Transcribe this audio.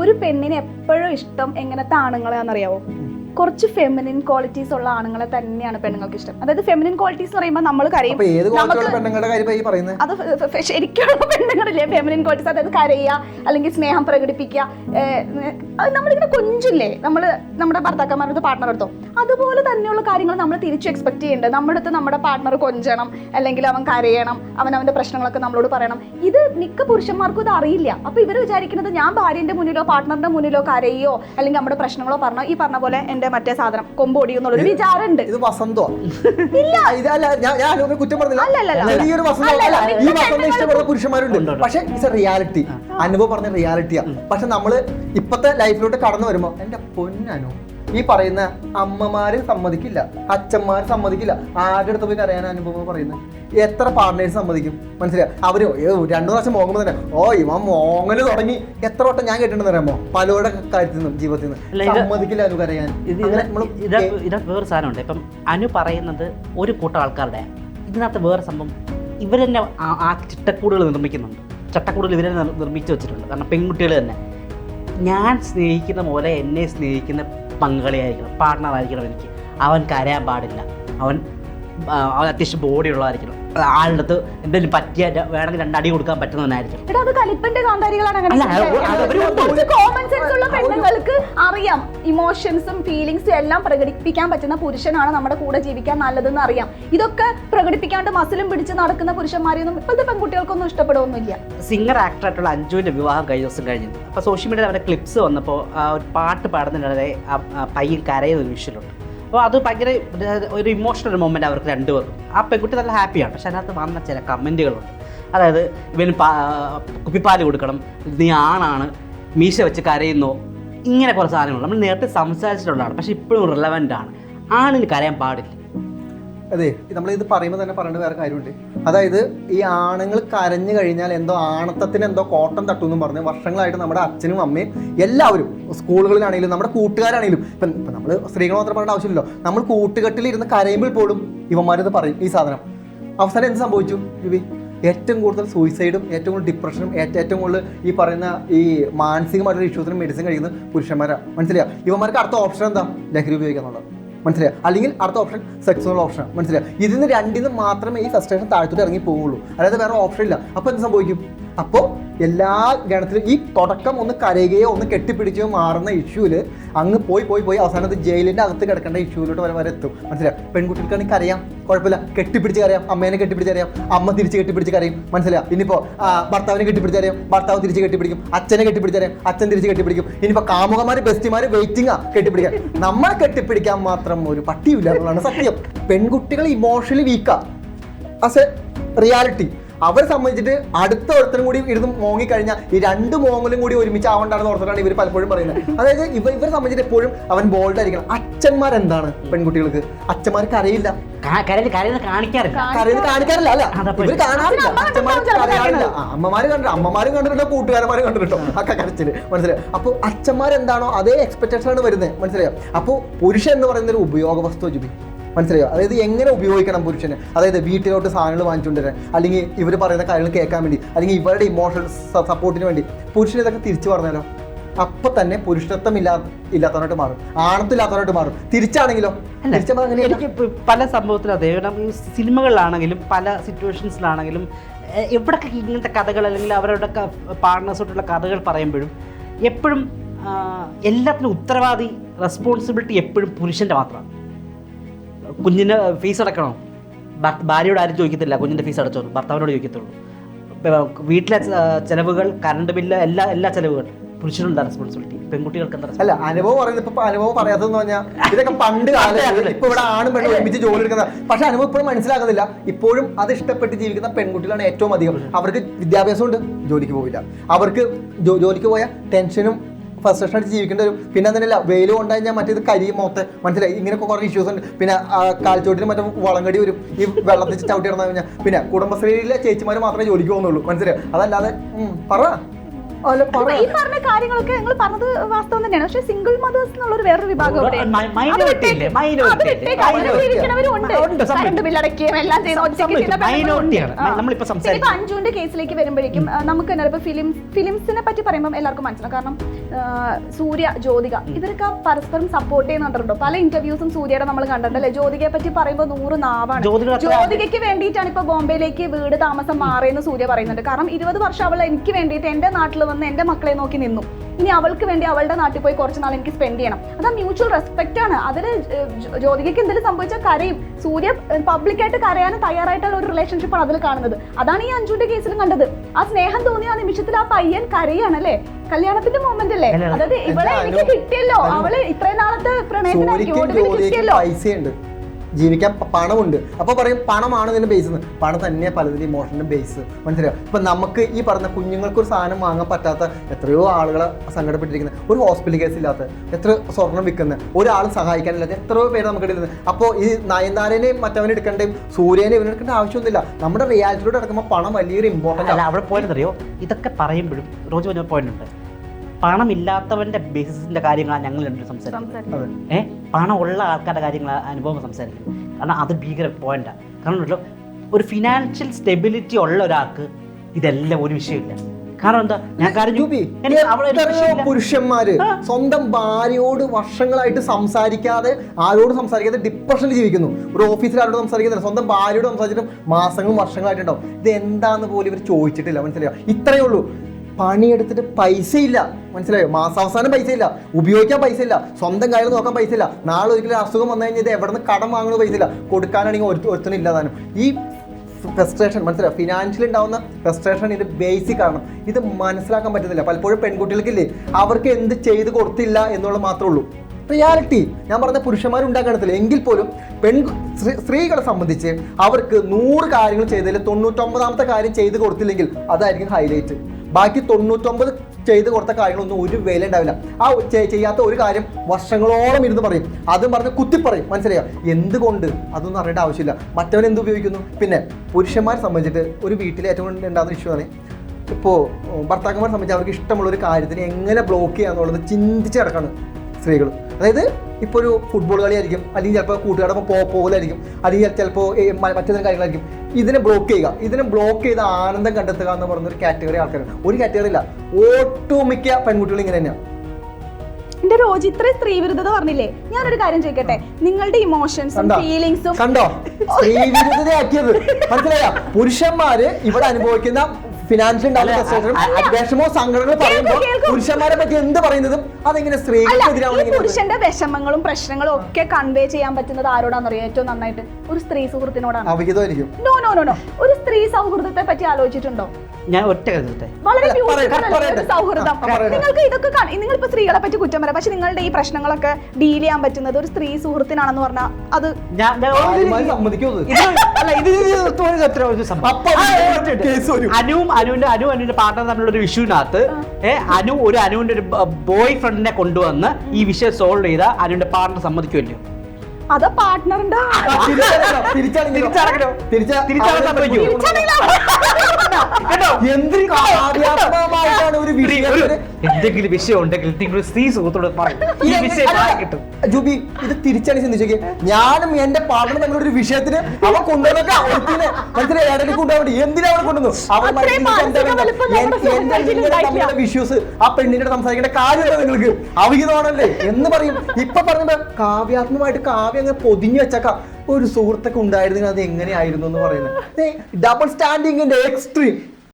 ഒരു പെണ്ണിന് എപ്പോഴും ഇഷ്ടം എങ്ങനത്തെ ആണുങ്ങളെന്നറിയാവോ കുറച്ച് ഫെമിനിൻ ക്വാളിറ്റീസ് ഉള്ള ആണുങ്ങളെ തന്നെയാണ് പെണ്ണുങ്ങൾക്ക് ഇഷ്ടം. അതായത് ഫെമിനിൻ ക്വാളിറ്റീസ് എന്ന് പറയുമ്പോൾ നമ്മൾ കരയും. നമുക്ക് അത് ശരിക്കുള്ള പെണ്ണുങ്ങളില്ലേ? ഫെമിനിൻ ക്വാളിറ്റീസ് അതായത് കരയുക അല്ലെങ്കിൽ സ്നേഹം പ്രകടിപ്പിക്കുക അത് നമ്മളിങ്ങനെ കൊഞ്ചില്ലേ? നമ്മൾ നമ്മുടെ ഭർത്താക്കന്മാരുടെ പാർട്ട്ണർ എടുത്തോ? അതുപോലെ തന്നെയുള്ള കാര്യങ്ങൾ നമ്മൾ തിരിച്ചു എക്സ്പെക്ട് ചെയ്യേണ്ടത് നമ്മുടെ അടുത്ത് നമ്മുടെ പാർട്ട്ണർ കൊഞ്ചണം അല്ലെങ്കിൽ അവൻ കരയണം അവൻ അവന്റെ പ്രശ്നങ്ങളൊക്കെ നമ്മളോട് പറയണം. ഇത് മിക്ക പുരുഷന്മാർക്കും ഇത് അറിയില്ല. അപ്പോൾ ഇവർ വിചാരിക്കുന്നത് ഞാൻ ഭാര്യന്റെ മുന്നിലോ പാർട്ട്ണറിന്റെ മുന്നിലോ കരയോ അല്ലെങ്കിൽ നമ്മുടെ പ്രശ്നങ്ങളോ പറഞ്ഞോ ഈ പറഞ്ഞ പോലെ എന്റെ മറ്റേ സാധനം കൊമ്പോടി എന്നുള്ളൊരു വിചാരമുണ്ട്. ഇത് വസന്തോ? ഇല്ല. ഇതല്ല ഞാൻ കുറ്റം പറഞ്ഞില്ല. വസന്തം. ഈ വസന്തം ഇഷ്ടപ്പെടുന്ന പുരുഷന്മാരുണ്ട്. പക്ഷേ ഇറ്റ്സ് എ റിയാലിറ്റി അനുഭവം പറഞ്ഞ റിയാലിറ്റിയാണ് പക്ഷെ നമ്മൾ ഇപ്പത്തെ ലൈഫിലോട്ട് കടന്നു വരുമ്പോ എന്റെ പൊന്നനു ഈ പറയുന്ന അമ്മമാര് സമ്മതിക്കില്ല അച്ഛന്മാര് സമ്മതിക്കില്ല. ആരുടെ അടുത്ത് പോയി അറിയാൻ അനുഭവം പറയുന്നത് എത്ര പാർട്ട്നേഴ്സ് സമ്മതിക്കും? മനസ്സിലായോ? അവർ രണ്ടു പ്രാവശ്യം മോങ്ങുമ്പോ തന്നെ ഓ ഇവൻ മോങ്ങൽ തുടങ്ങി. എത്ര വട്ടം ഞാൻ കേട്ടിട്ടുണ്ടെന്ന് അറിയാമോ? പലരുടെ കാര്യത്തിൽ നിന്നും ജീവിതത്തിൽ നിന്ന്. സമ്മതിക്കില്ല അനു കരയാൻ. ഇത് അങ്ങനെ നമ്മൾ ഇതിനകത്ത് ഇതിനകത്ത് വേറെ സാധനമുണ്ട്. ഇപ്പം അനു പറയുന്നത് ഒരു കൂട്ടം ആൾക്കാരുടെ ഇതിനകത്ത് വേറെ സംഭവം ഇവരെന്നെ ആ ചിട്ടക്കൂടുകൾ നിർമ്മിക്കുന്നുണ്ട്. ചട്ടക്കൂടുകൾ ഇവരെ നിർമ്മിച്ചു വെച്ചിട്ടുണ്ട്. കാരണം പെൺകുട്ടികൾ തന്നെ. ഞാൻ സ്നേഹിക്കുന്ന പോലെ എന്നെ സ്നേഹിക്കുന്ന പങ്കാളിയായിരിക്കണം പാർട്ട്ണറായിരിക്കണം എനിക്ക്. അവൻ കരയാൻ പാടില്ല. അവൻ അവൻ അത്യാവശ്യം ബോഡി ഉള്ളതായിരിക്കണം. ആളുടെ അടുത്ത് എന്തെങ്കിലും പറ്റിയ വേണമെങ്കിൽ രണ്ടടി കൊടുക്കാൻ പറ്റുന്നതായിരിക്കും എടാ അത് കലിപ്പന്റെ കാന്താരികളാണ് അങ്ങനെ അല്ല, അത് സംസാരിക്കുന്നത്. അവർ കുറച്ച് കോമൺ സെൻസ് ഉള്ള പെണ്ണുങ്ങൾക്ക് അറിയാം. ഇമോഷൻസും ഫീലിങ്സും എല്ലാം പ്രകടിപ്പിക്കാൻ പറ്റുന്ന പുരുഷനാണ് നമ്മുടെ കൂടെ ജീവിക്കാൻ നല്ലതെന്ന് അറിയാം. ഇതൊക്കെ പ്രകടിപ്പിക്കാണ്ട് മസിലും പിടിച്ച് നടക്കുന്ന പുരുഷന്മാരെയൊന്നും ഇപ്പോഴത്തെ പെൺകുട്ടികൾക്കൊന്നും ഇഷ്ടപ്പെടുകയൊന്നുമില്ല സിംഗർ ആക്ടർ ആക്ടറായിട്ടുള്ള അഞ്ജുവിന്റെ വിവാഹം കഴിഞ്ഞ ദിവസം കഴിഞ്ഞു. അപ്പോൾ സോഷ്യൽ മീഡിയയിൽ അവരുടെ ക്ലിപ്സ് വന്നപ്പോൾ ആ ഒരു പാട്ട് പാടുന്നതിനിടെ ആ ആ പയ്യൻ കരയുന്ന ഒരു വിഷ്വലുണ്ട് അപ്പോൾ അത് ഭയങ്കര ഒരു- ഇമോഷണൽ മൊമെന്റ് അവർക്ക് രണ്ടുപേർക്കും. ആ പെൺകുട്ടി നല്ല ഹാപ്പിയാണ് പക്ഷെ അതിനകത്ത് വന്ന ചില കമന്റുകളുണ്ട് അതായത് ഇവന് കുപ്പിപ്പാൽ കൊടുക്കണം നീ ആണാണ് മീശ വെച്ച് കരയുന്നോ ഇങ്ങനെ കുറച്ച് സാധനങ്ങൾ നമ്മൾ നേരത്തെ സംസാരിച്ചിട്ടുള്ളതാണ് പക്ഷേ ഇപ്പോഴും റിലവന്റ് ആണ്. ആണിന് കരയാൻ പാടില്ല. അതെ നമ്മൾ ഇത് പറയുമ്പോൾ തന്നെ പറയേണ്ട വേറെ കാര്യമുണ്ട്. അതായത് ഈ ആണുങ്ങൾ കരഞ്ഞു കഴിഞ്ഞാൽ എന്തോ ആണത്തത്തിന് എന്തോ കോട്ടം തട്ടുമെന്നും പറഞ്ഞ് വർഷങ്ങളായിട്ട് നമ്മുടെ അച്ഛനും അമ്മയും എല്ലാവരും സ്കൂളുകളിലാണെങ്കിലും നമ്മുടെ കൂട്ടുകാരാണെങ്കിലും ഇപ്പം ഇപ്പം നമ്മൾ സ്ത്രീകൾ മാത്രം പറയേണ്ട ആവശ്യമില്ലല്ലോ. നമ്മൾ കൂട്ടുകെട്ടിൽ ഇരുന്ന് കരയുമ്പോൾ പോലും ഇവന്മാരത് പറയും ഈ സാധനം. അവസാനം എന്ത് സംഭവിച്ചു ഇവി ഏറ്റവും കൂടുതൽ സൂയിസൈഡും ഏറ്റവും കൂടുതൽ ഡിപ്രഷനും ഏറ്റവും കൂടുതൽ ഈ പറയുന്ന ഈ മാനസികമായിട്ടുള്ള ഇഷ്യൂസിനും മെഡിസിൻ കഴിക്കുന്ന പുരുഷന്മാരാണ് മനസ്സിലായോ? ഇവന്മാർക്ക് അടുത്ത ഓപ്ഷൻ എന്താ? ലഹരി ഉപയോഗിക്കാന്നുള്ളത്. മനസ്സിലായോ? അല്ലെങ്കിൽ അടുത്ത ഓപ്ഷൻ സെക്സുവൽ ഓപ്ഷൻ മനസ്സിലായോ? ഇതിന് നിന്ന് മാത്രമേ ഈ ഫ്രസ്ട്രേഷൻ താഴ്ത്തോട്ട് ഇറങ്ങി പോവുള്ളൂ. അതായത് വേറെ ഓപ്ഷൻ ഇല്ല. അപ്പോൾ എന്ത് സംഭവിക്കും? അപ്പോൾ എല്ലാ ഗണത്തിലും ഈ തുടക്കം ഒന്ന് കരയുകയോ ഒന്ന് കെട്ടിപ്പിടിച്ചോ മാറുന്ന ഇഷ്യൂൽ അങ്ങ് പോയി പോയി പോയി അവസാനത്ത് ജയിലിന്റെ അകത്ത് കിടക്കേണ്ട ഇഷ്യൂലോട്ട് വരെ വരെ എത്തും. മനസ്സിലായി? പെൺകുട്ടികൾക്കാണെങ്കിൽ കരയാം. കുഴപ്പമില്ല. കെട്ടിപ്പിടിച്ച് കരയാം. അമ്മേനെ കെട്ടിപ്പിടിച്ച് കരയാം. അമ്മ തിരിച്ച് കെട്ടിപ്പിടിച്ച് കരയും. മനസ്സിലായി? ഇനിയിപ്പോൾ ഭർത്താവിനെ കെട്ടിപ്പിടിച്ച് കരയാം. ഭർത്താവ് തിരിച്ച് കെട്ടിപ്പിടിക്കും. അച്ഛനെ കെട്ടിപ്പിടിച്ച് കരയാം. അച്ഛൻ തിരിച്ച് കെട്ടിപ്പിടിക്കും. ഇനിയിപ്പോൾ കാമുകമാര് ബെസ്റ്റിമാര് വെയിറ്റിംഗാ കെട്ടിപ്പിടിക്കാൻ. നമ്മളെ കെട്ടിപ്പിടിക്കാൻ മാത്രം ഒരു പട്ടിയില്ല എന്നുള്ളതാണ് സത്യം. പെൺകുട്ടികൾ ഇമോഷണലി വീക്കാ ആസ് എ റിയാലിറ്റി അവർ സംബന്ധിച്ചിട്ട് അടുത്ത ഒരുത്തരും കൂടി ഇരുന്ന് മോങ്ങിക്കഴിഞ്ഞാൽ ഈ രണ്ട് മോങ്ങലും കൂടി ഒരുമിച്ച് ആവണ്ടാണെന്ന് ഓർത്തിട്ടാണ് ഇവർ പലപ്പോഴും പറയുന്നത്. അതായത് ഇവ ഇവരെ സംബന്ധിച്ചിട്ട് എപ്പോഴും അവൻ ബോൾഡ് ആയിരിക്കണം. അച്ഛന്മാർ എന്താണ് പെൺകുട്ടികൾക്ക്? അച്ഛന്മാർ കരയില്ല. കാ- കരയിൽ കരയിൽ കാണിക്കാറില്ല. കരയുന്നത് കാണിക്കാറില്ല അല്ല. കാണാറില്ല. അച്ഛന്മാർ കരയാറില്ല. അമ്മമാര് കണ്ടിട്ട് അമ്മമാരും കണ്ടിട്ടുണ്ടോ കൂട്ടുകാരന്മാരും കണ്ടിട്ടുണ്ടോ ഒക്കെ കരച്ചിൽ. മനസ്സിലായോ? അപ്പോൾ അച്ഛന്മാർ എന്താണോ അതേ എക്സ്പെക്ടേഷൻ ആണ് വരുന്നത്. മനസ്സിലായോ? അപ്പോൾ പുരുഷൻ എന്ന് പറയുന്ന ഒരു ഉപയോഗ വസ്തു ജുബി മനസ്സിലായോ? അതായത് എങ്ങനെ ഉപയോഗിക്കണം പുരുഷന്? അതായത് വീട്ടിലോട്ട് സാധനങ്ങൾ വാങ്ങിച്ചുകൊണ്ടുവരാൻ അല്ലെങ്കിൽ ഇവർ പറയുന്ന കാര്യങ്ങൾ കേൾക്കാൻ വേണ്ടി അല്ലെങ്കിൽ ഇവരുടെ ഇമോഷണൽ സപ്പോർട്ടിന് വേണ്ടി പുരുഷന് ഇതൊക്കെ തിരിച്ചു പറഞ്ഞാലോ? അപ്പൊ തന്നെ പുരുഷത്വം ഇല്ലാ ഇല്ലാത്തവനായിട്ട് മാറും. ആണത്തില്ലാത്തവനായിട്ട് മാറും. തിരിച്ചാണെങ്കിലോ? എനിക്ക് പല സംഭവത്തിലും അതെ. സിനിമകളിലാണെങ്കിലും പല സിറ്റുവേഷൻസിലാണെങ്കിലും എവിടൊക്കെ ഇങ്ങനത്തെ കഥകൾ അല്ലെങ്കിൽ അവരുടെ പാർട്ട്നേഴ്സോട്ടുള്ള കഥകൾ പറയുമ്പോഴും എപ്പോഴും എല്ലാത്തിനും ഉത്തരവാദി റെസ്പോൺസിബിലിറ്റി എപ്പോഴും പുരുഷന്റെ മാത്രമാണ്. കുഞ്ഞിന് ഫീസ് അടക്കണോ? ഭാര്യയോട് ആരും ചോദിക്കത്തില്ല കുഞ്ഞിന്റെ ഫീസ് അടച്ചോളൂ ഭർത്താവിനോട് ചോദിക്കത്തുള്ളൂ. വീട്ടിലെ ചിലവുകൾ ചെലവുകൾ കറണ്ട് ബില്ല് എല്ലാ എല്ലാ ചെലവുകൾ പുരുഷനുണ്ട് റെസ്പോൺസിബിലിറ്റി പെൺകുട്ടികൾക്ക് എന്താ അല്ല അനുഭവം പറയുന്നത് ഇപ്പൊ അനുഭവം പറയാത്തതെന്ന് പറഞ്ഞാൽ ഇതൊക്കെ പണ്ട് കാലത്ത് ഇപ്പൊ ഇവിടെ ആണും പെണ്ണും ഒരുമിച്ച് ജോലി എടുക്കുന്ന പക്ഷെ അനുഭവം ഇപ്പോഴും മനസ്സിലാക്കുന്നില്ല ഇപ്പോഴും അത് ഇഷ്ടപ്പെട്ട് ജീവിക്കുന്ന പെൺകുട്ടികളാണ് ഏറ്റവും അധികം. അവർക്ക് വിദ്യാഭ്യാസം ഉണ്ട് ജോലിക്ക് പോവില്ല. അവർക്ക് ജോലിക്ക് പോയ ടെൻഷനും ഫ്രസ്ട്രേഷൻ അടിച്ച് ജീവിക്കേണ്ടി വരും പിന്നെ അതിനല്ല വെയിൽ കൊണ്ടായി ഞാൻ മറ്റേത് കരി മോത്ത് മനസ്സിലായി? ഇങ്ങനെയൊക്കെ കുറേ ഇഷ്യൂസ് ഉണ്ട്. പിന്നെ കാൽച്ചോട്ടിന് മറ്റേ വളങ്കടി വരും. ഈ വെള്ളത്തിൽ ചവിട്ടി ഇടന്നു കഴിഞ്ഞാൽ പിന്നെ കുടുംബശ്രീയിലെ ചേച്ചിമാർ മാത്രമേ ജോലിക്ക് പോകുന്നുള്ളൂ. മനസ്സിലായി? അതല്ലാതെ പറ. ഈ പറഞ്ഞ കാര്യങ്ങളൊക്കെ നിങ്ങൾ പറഞ്ഞത് വാസ്തവം തന്നെയാണ്. പക്ഷെ സിംഗിൾ മദേഴ്സ് എന്നുള്ള ഒരു വേറൊരു വിഭാഗം. കറണ്ട് ബില്ല് എല്ലാം ചെയ്യുന്ന. അഞ്ജുവിന്റെ കേസിലേക്ക് വരുമ്പോഴേക്കും നമുക്ക് തന്നെ ഇപ്പൊ ഫിലിം ഫിലിംസിനെ പറ്റി പറയുമ്പോൾ എല്ലാവർക്കും മനസ്സിലാവും. കാരണം സൂര്യ ജ്യോതിക ഇവരൊക്കെ പരസ്പരം സപ്പോർട്ട് ചെയ്യുന്നുണ്ടോ പല ഇന്റർവ്യൂസും സൂര്യയുടെ നമ്മൾ കണ്ടിട്ടുണ്ടല്ലേ ജ്യോതികയെ പറ്റി പറയുമ്പോൾ നൂറ് നാവാണ്. ജ്യോതികയ്ക്ക് വേണ്ടിയിട്ടാണ് ഇപ്പൊ ബോംബെയിലേക്ക് വീട് താമസം മാറിയെന്ന് സൂര്യ പറയുന്നുണ്ട്. കാരണം ഇരുപത് വർഷം അവൾ എനിക്ക് വേണ്ടിയിട്ട് എന്റെ നാട്ടിൽ വന്ന് എന്റെ മക്കളെ നോക്കി നിന്നു. ഇനി അവൾക്ക് വേണ്ടി അവളുടെ നാട്ടിൽ പോയി കുറച്ച് നാൾ എനിക്ക് സ്പെൻഡ് ചെയ്യണം. അത് മ്യൂച്വൽ റെസ്പെക്റ്റ് ആണ്. അതിൽ ജ്യോതികയ്ക്ക് എന്തെങ്കിലും സംഭവിച്ചാൽ കരയും. സൂര്യ പബ്ലിക്കായിട്ട് കരയാൻ തയ്യാറായിട്ടുള്ള ഒരു റിലേഷൻഷിപ്പാണ് അതിൽ കാണുന്നത്. അതാണ് ഈ അഞ്ചുവിന്റെ കേസിലും കണ്ടത്. ആ സ്നേഹം തോന്നിയ ആ നിമിഷത്തിൽ ആ പയ്യൻ കരയാണ് അല്ലേ? കല്യാണത്തിന്റെ മൊമെന്റ് അല്ലേ. അതായത് ഇവളെ എനിക്ക് കിട്ടിയല്ലോ? അവൾ ഇത്രയും നാളത്തെ പ്രണയത്തിനായിരിക്കും കിട്ടിയല്ലോ. ജീവിക്കാൻ പണമുണ്ട്. അപ്പോൾ പറയും പണമാണ് ഇതിന്റെ ബേസ് എന്ന് പണം തന്നെ പലതിന്റെ ഇമോഷന്റെ ബേസ് മനസ്സിലായോ? ഇപ്പൊ നമുക്ക് ഈ പറഞ്ഞ കുഞ്ഞുങ്ങൾക്കൊരു സാധനം വാങ്ങാൻ പറ്റാത്ത എത്രയോ ആളുകളെ സങ്കടപ്പെട്ടിരിക്കുന്ന. ഒരു ഹോസ്പിറ്റൽ കേസ് ഇല്ലാത്ത എത്ര സ്വർണം വിൽക്കുന്ന. ഒരാൾ സഹായിക്കാനില്ലാത്ത എത്രയോ പേര് നമുക്ക് എടുക്കുന്നത് അപ്പോൾ ഈ നയൻതാരനെയും മറ്റവനെ എടുക്കേണ്ടയും സൂര്യനെ ഇവനെ ഇവനെടുക്കേണ്ട ആവശ്യമൊന്നുമില്ല. നമ്മുടെ റിയാലിറ്റിയിലൂടെ നടക്കുമ്പോൾ പണം വലിയൊരു ഇമ്പോർട്ടന്റ് അല്ല അവിടെ പോയിട്ടറിയോ ഇതൊക്കെ പറയുമ്പോഴും റോജ് പറഞ്ഞ പോയിന്റ് ഉണ്ട്. പണമില്ലാത്തവന്റെ ബേസിസിന്റെ കാര്യങ്ങളാണ് ഞങ്ങൾ രണ്ടും സംസാരിക്കുന്നത്. ഏഹ് പണമുള്ള പണം ഉള്ള ആൾക്കാരുടെ കാര്യങ്ങൾ അനുഭവം സംസാരിക്കുന്നത്. കാരണം അത് ഭീകര പോയിന്റാണ് കാരണം ഒരു ഫിനാൻഷ്യൽ സ്റ്റെബിലിറ്റി ഉള്ള ഒരാൾക്ക് ഇതെല്ലാം ഒരു വിഷയമില്ല. കാരണം എന്താ? ഞാൻ കാര്യം. പുരുഷന്മാര് സ്വന്തം ഭാര്യയോട് വർഷങ്ങളായിട്ട് സംസാരിക്കാതെ ആരോട് സംസാരിക്കാതെ ഡിപ്രഷനിൽ ജീവിക്കുന്നു. ഒരു ഓഫീസിൽ ആരോട് സംസാരിക്കുന്നില്ല. സ്വന്തം ഭാര്യയോട് സംസാരിച്ചിട്ടും മാസങ്ങളും വർഷങ്ങളായിട്ടുണ്ടാവും. ഇത് എന്താന്ന് പോലും ഇവർ ചോദിച്ചിട്ടില്ല. മനസ്സിലായോ? ഇത്രയേ ഉള്ളൂ. പണിയെടുത്തിട്ട് പൈസ ഇല്ല മനസ്സിലായോ? മാസാവസാനം പൈസ ഇല്ല ഉപയോഗിക്കാൻ പൈസ ഇല്ല സ്വന്തം കാര്യം നോക്കാൻ പൈസ ഇല്ല നാളെ ഒരിക്കലും അസുഖം വന്നു കഴിഞ്ഞാൽ ഇത് എവിടെ നിന്ന് കടം വാങ്ങുന്ന പൈസ ഇല്ല കൊടുക്കാനാണെങ്കിൽ ഒരു ഒരുത്തനും ഇല്ലാതാനും. ഈ ഫ്രസ്ട്രേഷൻ മനസ്സിലായോ? ഫിനാൻഷ്യൽ ഉണ്ടാവുന്ന ഫ്രസ്ട്രേഷൻ ഇത് ബേസിക് ആണ്. ഇത് മനസ്സിലാക്കാൻ പറ്റുന്നില്ല പലപ്പോഴും പെൺകുട്ടികൾക്കില്ലേ അവർക്ക് എന്ത് ചെയ്ത് കൊടുത്തില്ല എന്നുള്ളത് മാത്രമേ ഉള്ളൂ. റിയാലിറ്റി ഞാൻ പറഞ്ഞ പുരുഷന്മാരുണ്ടാക്കണത്തില്ല എങ്കിൽ പോലും പെൺ സ്ത്രീ- സ്ത്രീകളെ സംബന്ധിച്ച് അവർക്ക് നൂറ് കാര്യങ്ങൾ ചെയ്തതിൽ തൊണ്ണൂറ്റൊമ്പതാമത്തെ കാര്യം ചെയ്ത് കൊടുത്തില്ലെങ്കിൽ അതായിരിക്കും ഹൈലൈറ്റ് ബാക്കി തൊണ്ണൂറ്റൊമ്പത് ചെയ്ത് കൊടുത്ത കാര്യങ്ങളൊന്നും ഒരു വില ഉണ്ടാവില്ല ആ ചെയ്യാത്ത ഒരു കാര്യം വർഷങ്ങളോളം ഇരുന്ന് പറയും. അതും പറഞ്ഞ് കുത്തിപ്പറയും. മനസ്സിലായോ? എന്തുകൊണ്ട്? അതൊന്നും അറിയേണ്ട ആവശ്യമില്ല. മറ്റവൻ എന്ത് ഉപയോഗിക്കുന്നു? പിന്നെ പുരുഷന്മാരെ സംബന്ധിച്ചിട്ട് ഒരു വീട്ടിൽ ഏറ്റവും ഉണ്ടാകുന്ന ഇഷ്യൂ ആണ്. ഇപ്പോൾ ഭർത്താക്കന്മാരെ സംബന്ധിച്ച് അവർക്ക് ഇഷ്ടമുള്ള ഒരു കാര്യത്തിന് എങ്ങനെ ബ്ലോക്ക് ചെയ്യാന്നുള്ളത് ചിന്തിച്ച് കിടക്കാണ് സ്ത്രീകൾ അതായത് ഇപ്പോൾ ഒരു ഫുട്ബോൾ കളിയായിരിക്കും അല്ലെങ്കിൽ ചിലപ്പോൾ കൂട്ടുകാരുടെ പോ പോകലായിരിക്കും അല്ലെങ്കിൽ ചിലപ്പോൾ മറ്റേതെങ്കിലും കാര്യങ്ങളായിരിക്കും. ഇതിനെ ബ്ലോക്ക് ചെയ്യുക. ഇതിനെ ബ്ലോക്ക് ചെയ്ത് ആനന്ദം കണ്ടെത്തുക എന്ന് പറയുന്ന ഒരു കാറ്റഗറി ആൾക്കാരാണ്. ഒരു കാറ്റഗറി ഇല്ല ഒട്ടുമിക്ക പെൺകുട്ടികൾ ഇങ്ങനെ തന്നെയാണ് എന്റെ റോജി ഇത്ര സ്ത്രീ വിരുദ്ധത പറഞ്ഞില്ലേ? ഞാനൊരു കാര്യം ചോദിക്കട്ടെ? നിങ്ങളുടെ ഇമോഷൻസും കണ്ടോ? ഫീലിങ്സും കണ്ടോ? സ്ത്രീവിരുദ്ധതയാക്കിയത്. മനസ്സിലായ? പുരുഷന്മാര് ഇവിടെ അനുഭവിക്കുന്ന ഫിനാൻഷ്യൽ വിഷമോ സങ്കടങ്ങൾ പറയുമ്പോൾ പുരുഷന്മാരെ പറ്റി എന്ത് പറയുന്നതും അതെങ്ങനെ പുരുഷന്റെ വിഷമങ്ങളും പ്രശ്നങ്ങളും ഒക്കെ കൺവേ ചെയ്യാൻ പറ്റുന്നത് ആരോടാണെന്നറിയോ ഏറ്റവും നന്നായിട്ട് ഒരു സ്ത്രീ സുഹൃത്തിനോടാണ്. അവിഹിതമായിരിക്കും. നോ നോ നോ നോ ഒരു സ്ത്രീ സൗഹൃദത്തെ പറ്റി ആലോചിച്ചിട്ടുണ്ടോ? ഞാൻ ഒറ്റ കരുതട്ടെ വളരെ സൗഹൃദം. നിങ്ങൾക്ക് ഇതൊക്കെ നിങ്ങളിപ്പോ സ്ത്രീകളെ പറ്റി കുറ്റം പറയാം. പക്ഷെ നിങ്ങളുടെ ഈ പ്രശ്നങ്ങളൊക്കെ ഡീൽ ചെയ്യാൻ പറ്റുന്നത് ഒരു സ്ത്രീ സുഹൃത്തിനാണെന്ന് പറഞ്ഞാൽ അത്. അനുവും അനുവിന്റെ അനു അനുവിന്റെ പാർട്ണർ തമ്മിലുള്ള ഒരു വിഷുവിനകത്ത് അനു ഒരു അനുവിന്റെ ഒരു ബോയ് ഫ്രണ്ടിനെ കൊണ്ടുവന്ന് ഈ വിഷയം സോൾവ് ചെയ്താൽ അനുവിന്റെ പാർട്ണർ സമ്മതിക്കുമല്ലോ. അത് പാർട്ട്ണറിന്റെ എന്തെങ്കിലും വിഷയം ഉണ്ടെങ്കിൽ നിങ്ങൾ സ്ത്രീ സുഹൃത്തോട് പറയും. ജൂബി ഇത് തിരിച്ചാണ് ചിന്തിച്ചോക്കെ ഞാനും എന്റെ പാർട്ണർ തമ്മിലുള്ള ഒരു വിഷയത്തിന് അവൻ കൊണ്ടുവന്നൊക്കെ അവത്തിന് മനസ്സിലായി. ഇടയ്ക്ക് കൊണ്ടുപോകണം എന്തിനാ അവൾ കൊണ്ടുവന്നു വിഷ്യൂസ് ആ പെണ്ണിനോട് സംസാരിക്കേണ്ട കാര്യമില്ല നിങ്ങൾക്ക്? അവിഹിതമാണല്ലേ? എന്ന് പറയും. ഇപ്പൊ പറഞ്ഞത് കാവ്യാത്മകമായിട്ട് കാവ്യം അങ്ങനെ പൊതിഞ്ഞു വെച്ചേക്കാം. ഒരു സുഹൃത്തൊക്കെ ഉണ്ടായിരുന്നെങ്കിൽ അത് എങ്ങനെയായിരുന്നു എന്ന് പറയുന്നത്. Double സ്റ്റാൻഡിങ്ങിന്റെ extreme